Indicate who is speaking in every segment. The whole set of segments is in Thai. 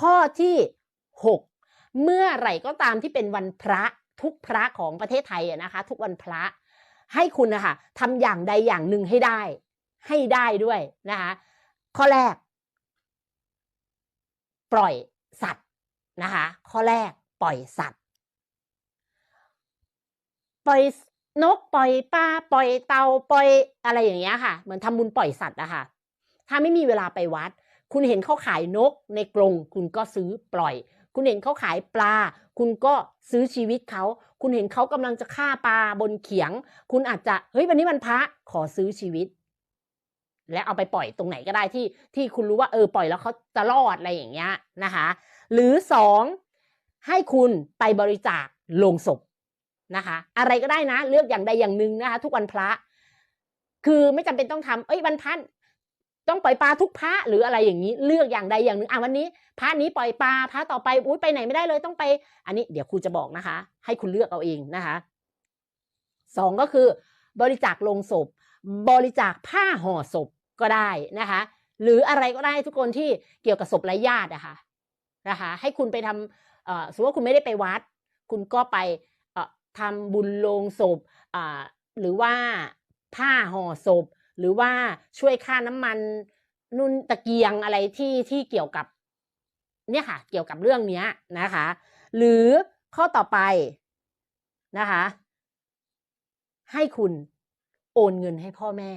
Speaker 1: ข้อที่ 6 เมื่อไหร่ก็ตามที่เป็นวันพระทุกพระของประเทศไทยอะนะคะ ทุกวันพระ ให้คุณนะคะทำอย่างใดอย่างหนึ่งให้ได้ ให้ได้ด้วยนะคะข้อแรก ปล่อยสัตว์นะคะข้อแรกปล่อยสัตว์ ปล่อยนกปล่อยปลาปล่อยเตาปล่อยอะไรอย่างเงี้ยค่ะ เหมือนทำบุญปล่อยสัตว์อะค่ะ ถ้าไม่มีเวลาไปวัด คุณเห็นเขาขายนกในกรงคุณก็ซื้อปล่อย คุณเห็นเขาขายปลา คุณก็ซื้อชีวิตเขา คุณเห็นเขากำลังจะฆ่าปลาบนเขียง คุณอาจจะเฮ้ยวันนี้วันพระขอซื้อชีวิต และเอาไปปล่อยตรงไหนก็ได้ที่ที่คุณรู้ว่าเออปล่อยแล้วเขาจะรอดอะไรอย่างเงี้ยนะคะ หรือสองให้คุณไปบริจาคโลงศพนะคะ อะไรก็ได้นะ เลือกอย่างใดอย่างหนึ่งนะคะ ทุกวันพระ คือไม่จำเป็นต้องทำเอ้ยวันพระ ต้องปล่อยปลาทุกพระหรืออะไรอย่างนี้เลือกอย่างใดอย่างหนึ่งอะวันนี้พระนี้ปล่อยปลาพระต่อไปอุ้ยไปไหนไม่ได้เลยต้องไป อันนี้เดี๋ยวครูจะบอกนะคะ ให้คุณเลือกเอาเองนะคะสองก็คือบริจาคลงศพ บริจาคผ้าห่อศพก็ได้นะคะ หรืออะไรก็ได้ทุกคนที่เกี่ยวกับศพไร้ญาติอะคะนะคะ ให้คุณไปทำเอ่อสมมติว่าคุณไม่ได้ไปวัด คุณก็ไปเอ่อทำบุญลงศพอ่าหรือว่าผ้าห่อศพ หรือว่าช่วยค่าน้ำมันนุ่นตะเกียงอะไรที่ที่เกี่ยวกับ เนี่ยค่ะ เกี่ยวกับเรื่องเนี้ยนะคะ หรือข้อต่อไปนะคะ ให้คุณโอนเงินให้พ่อแม่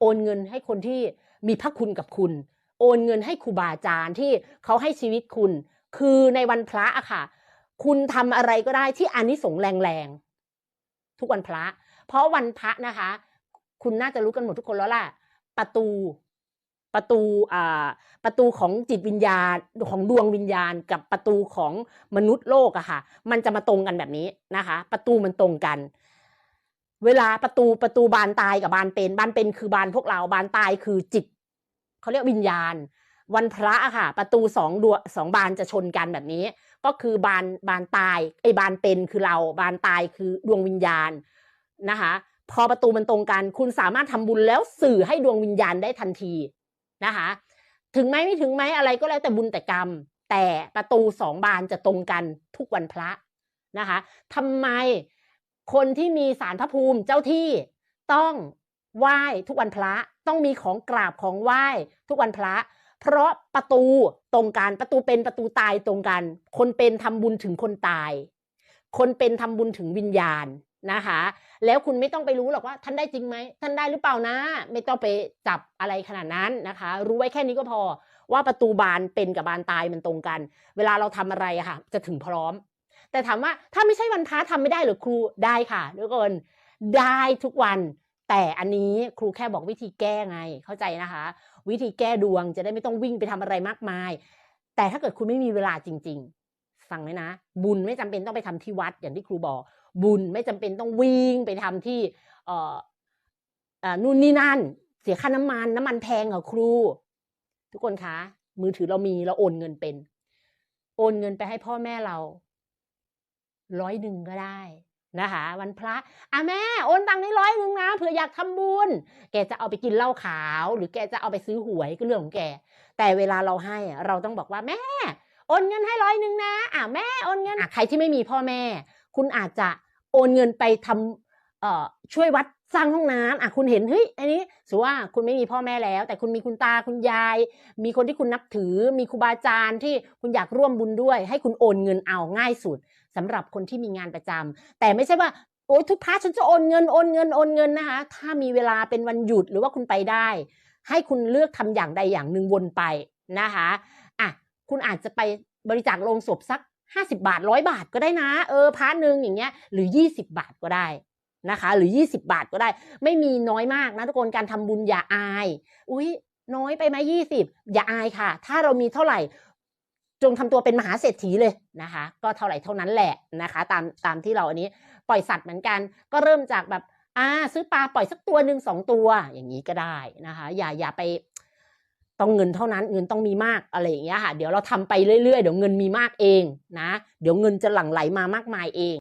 Speaker 1: โอนเงินให้คนที่มีพระคุณกับคุณ โอนเงินให้ครูบาอาจารย์ที่เขาให้ชีวิตคุณ คือในวันพระอะค่ะ คุณทำอะไรก็ได้ที่อานิสงส์แรงๆทุกวันพระ เพราะวันพระนะคะ คุณน่าจะรู้กันหมดทุกคนแล้วล่ะ ประตูประตูอ่าประตูของจิตวิญญาณของดวงวิญญาณกับประตูของมนุษย์โลกอะค่ะ มันจะมาตรงกันแบบนี้นะคะ ประตูมันตรงกัน เวลาประตูประตูบานตายกับบานเป็นบานเป็นคือบานพวกเราบานตายคือจิตเขาเรียกวิญญาณ วันพระอะค่ะ ประตูสองดวงสองบานจะชนกันแบบนี้ ก็คือบานบานตายไอ้บานเป็นคือเราบานตายคือดวงวิญญาณนะคะ พอประตูมันตรงกัน คุณสามารถทำบุญแล้วสื่อให้ดวงวิญญาณได้ทันทีนะคะ ถึงไหมไม่ถึงไหมอะไรก็แล้วแต่บุญแต่กรรม แต่ประตูสองบานจะตรงกันทุกวันพระนะคะทำไมคนที่มีสารพระภูมิเจ้าที่ต้องไหว้ทุกวันพระต้องมีของกราบของไหว้ทุกวันพระ เพราะประตูตรงกันประตูเป็นประตูตายตรงกัน คนเป็นทำบุญถึงคนตาย คนเป็นทำบุญถึงวิญญาณ นะคะ แล้วคุณไม่ต้องไปรู้หรอกว่าท่านได้จริงไหมท่านได้หรือเปล่านะ ไม่ต้องไปจับอะไรขนาดนั้นนะคะ รู้ไว้แค่นี้ก็พอ ว่าประตูบานเป็นกับบานตายมันตรงกัน เวลาเราทำอะไรค่ะ จะถึงพร้อม แต่ถามว่าถ้าไม่ใช่วันพระทำไม่ได้หรือครูได้ค่ะทุกคนได้ทุกวันแต่อันนี้ครูแค่บอกวิธีแก้ไงเข้าใจนะคะ วิธีแก้ดวงจะได้ไม่ต้องวิ่งไปทำอะไรมากมาย แต่ถ้าเกิดคุณไม่มีเวลาจริง ฟังไว้นะ บุญไม่จำเป็นต้องไปทำที่วัดอย่างที่ครูบอก บุญไม่จำเป็นต้องวิ่งไปทำที่ เอ่อเออนู่นนี่นั่น เสียค่าน้ำมันน้ำมันแพงเหรอครู ทุกคนคะ มือถือเรามีเราโอนเงินเป็น โอนเงินไปให้พ่อแม่เรา ร้อยหนึ่งก็ได้นะคะวันพระอะแม่โอนตังค์ให้ร้อยหนึ่งนะเผื่ออยากทำบุญ แกจะเอาไปกินเหล้าขาว หรือแกจะเอาไปซื้อหวยก็เรื่องของแก แต่เวลาเราให้เราต้องบอกว่าแม่ โอนเงินให้ร้อยหนึ่งนะอะแม่โอนเงินอะใครที่ไม่มีพ่อแม่ คุณอาจจะโอนเงินไปทำเอ่อช่วยวัดสร้างห้องน้ำอะคุณเห็นเฮ้ยอันนี้สมมติว่าคุณไม่มีพ่อแม่แล้ว แต่คุณมีคุณตาคุณยาย มีคนที่คุณนับถือ มีครูบาอาจารย์ที่คุณอยากร่วมบุญด้วย ให้คุณโอนเงินเอาง่ายสุดสำหรับคนที่มีงานประจำแต่ไม่ใช่ว่าโอ้ยทุกพาร์ทฉันจะโอนเงินโอนเงินโอนเงินนะคะ ถ้ามีเวลาเป็นวันหยุดหรือว่าคุณไปได้ ให้คุณเลือกทำอย่างใดอย่างหนึ่งวนไปนะคะอะ คุณอาจจะไปบริจาคลงศพสัก 50 บาทร้อยบาทก็ได้นะ เออพาร์ทหนึ่งอย่างเงี้ยหรือ 20 บาทก็ได้นะคะ หรือ 20 บาทก็ได้ ไม่มีน้อยมากนะทุกคนการทำบุญอย่าอาย อุ้ยน้อยไปไหมยี่สิบอย่าอายค่ะ ถ้าเรามีเท่าไหร่ จงทำตัวเป็นมหาเศรษฐีเลยนะคะ ก็เท่าไหร่เท่านั้นแหละนะคะ ตามตามที่เราอันนี้ปล่อยสัตว์เหมือนกัน ก็เริ่มจากแบบอ่าซื้อปลาปล่อยสักตัวหนึ่งสองตัวอย่างนี้ก็ได้นะคะ อย่าอย่าไป ต้องเงินเท่านั้นเงินต้องมีมากอะไรอย่างเงี้ยค่ะ เดี๋ยวเราทำไปเรื่อยๆเดี๋ยวเงินมีมากเองนะ เดี๋ยวเงินจะหลั่งไหลมามากมายเอง